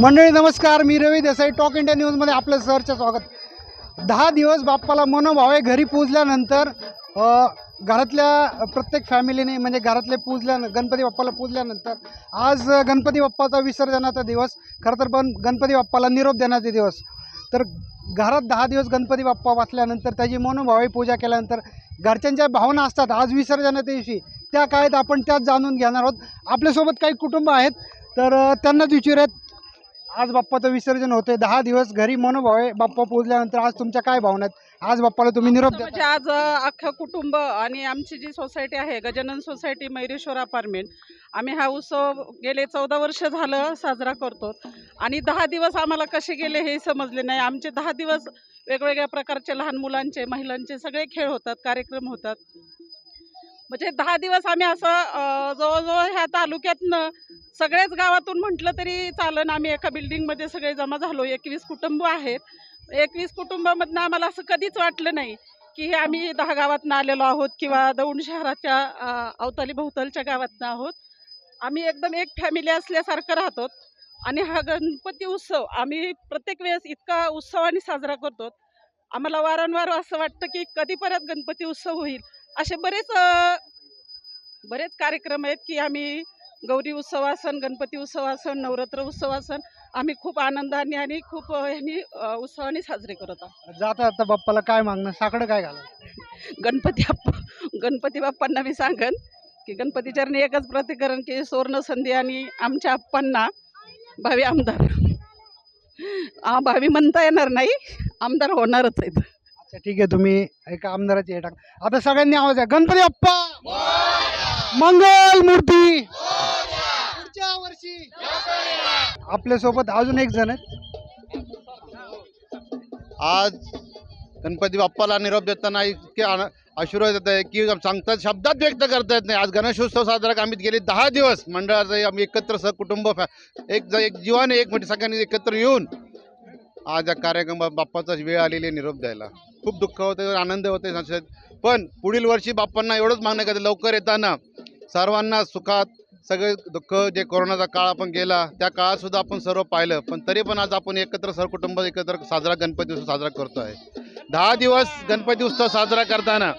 मंडळी नमस्कार. मी रवी देसाई टॉक इंडिया न्यूजमध्ये आपलं सरचं स्वागत. दहा दिवस बाप्पाला मनोभावे घरी पूजल्यानंतर घरातल्या प्रत्येक फॅमिलीने म्हणजे घरातले पूजल्या गणपती बाप्पाला पूजल्यानंतर आज गणपती बाप्पाचा विसर्जनाचा दिवस खरं तर पण गणपती बाप्पाला निरोप देण्याचा दिवस. तर घरात दहा दिवस गणपती बाप्पा वाचल्यानंतर त्याची मनोभावे पूजा केल्यानंतर घरच्यांच्या भावना असतात आज विसर्जनाच्या दिवशी. त्या काळात आपण त्याच जाणून घेणार आहोत. आपल्यासोबत काही कुटुंब आहेत तर त्यांनाच विचारूयात. आज बाप्पाचं विसर्जन होते दहा दिवस घरी मनोभावे बाप्पा पूजल्यानंतर आज तुमच्या काय भावना आहेत? आज बाप्पाला तुम्ही निरोप म्हणजे आज अ, अख्खं कुटुंब आणि आमची जी सोसायटी आहे गजानन सोसायटी मैरेश्वर अपार्टमेंट आम्ही हा उत्सव गेले चौदा वर्ष झालं साजरा करतो. आणि दहा दिवस आम्हाला कसे गेले हे समजले नाही. आमचे दहा दिवस वेगवेगळ्या प्रकारचे लहान मुलांचे महिलांचे सगळे खेळ होतात कार्यक्रम होतात. म्हणजे दहा दिवस आम्ही असं जवळजवळ ह्या तालुक्यातनं सगळ्याच गावातून म्हटलं तरी चालन आम्ही एका बिल्डिंगमध्ये सगळे जमा झालो. एकवीस कुटुंब आहेत. एकवीस कुटुंबामधनं आम्हाला असं कधीच वाटलं नाही की हे आम्ही दहा गावातनं आलेलो आहोत किंवा दौंड शहराच्या अवताली भोवतालच्या गावातनं आहोत. आम्ही एकदम एक फॅमिली असल्यासारखं राहतो आणि हा गणपती उत्सव आम्ही प्रत्येक वेळेस इतका उत्सवाने साजरा करतो. आम्हाला वारंवार असं वाटतं की कधी परत गणपती उत्सव होईल? असे बरेच बरेच कार्यक्रम आहेत की आम्ही गौरी उत्सव असन गणपती उत्सव असन नवरात्र उत्सव असन आम्ही खूप आनंदाने आणि खूप ह्यांनी उत्सवाने साजरे करत आहोत. जाता आता बाप्पाला काय मागणं साकडं काय घाला गणपती गणपती बाप्पांना मी सांगन की गणपती चरणी एकच प्रतिकरण की सुवर्ण संधी आणि आमच्या आप्पांना भावी आमदार. आ, भावी म्हणता येणार नाही आमदार होणारच आहेत. अच्छा ठीक आहे तुम्ही एका आमदाराची हे टाका. आता सगळ्यांनी आवाज आहे गणपती अप्पा मंगल मूर्ती! पुढच्या वर्षी! आपल्यासोबत अजून एक जण आहेत. आज गणपती बाप्पाला निरोप देताना इतके आन- आशीर्वाद देत आहे की सांगतात शब्दात व्यक्त करता येत नाही. आज गणेशोत्सव साजरा आम्ही गेले दहा दिवस. मंडळाचं आम्ही एकत्र सहकुटुंब फॅ एक ज- एक जीवाने एक म्हणजे सगळ्यांनी एकत्र येऊन आज या कार्यक्रमात बाप्पाचा वेळ आलेली आहे निरोप द्यायला. खूप दुःख होते आनंद होते संशयात पण पुढील वर्षी बाप्पांना एवढंच मागणं करते लवकर येताना सर्वांना सुखात सगळे दुःख जे कोरोनाचा काळ आपण गेला त्या काळात सुद्धा आपण सर्व पाहिलं. पण तरी पण आज आपण एकत्र सहकुटुंब एकत्र साजरा गणपती उत्सव साजरा करतो आहे दहा दिवस गणपती उत्सव साजरा करताना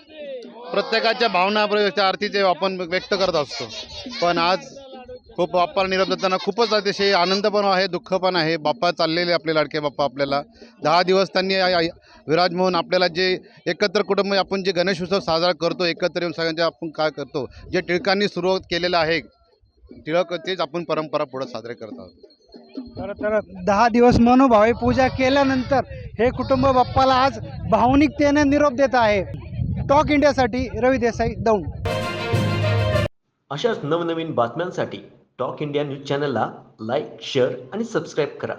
प्रत्येकाच्या भावना आरतीचे आपण व्यक्त करत असतो. पण आज खूप बाप्पाला निरोप देताना खूपच अतिशय आनंद पण आहे दुःख पण आहे. बाप्पा चाललेले आपले लाडके बाप्पा आपल्याला. दहा दिवस त्यांनी आ- विराजमोहन आपल्याला जे एकत्र कुटुंब आपण जे गणेश उत्सव साजरा करतो एकत्र येऊन सगळ्यांचे आपण काय करतो जे टिळकांनी सुरुवात केलेलं आहे टिळक तेच आपण परंपरा पुढे साजरे करत आहोत. तर तर दहा दिवस मनोभावे पूजा केल्यानंतर हे कुटुंब बाप्पाला आज भावनिकतेने निरोप देत आहे. टॉक इंडियासाठी रवी देसाई दौंड. अशाच नवनवीन बातम्यांसाठी टॉक इंडिया न्यूज चॅनलला लाईक शेअर आणि सबस्क्राईब करा.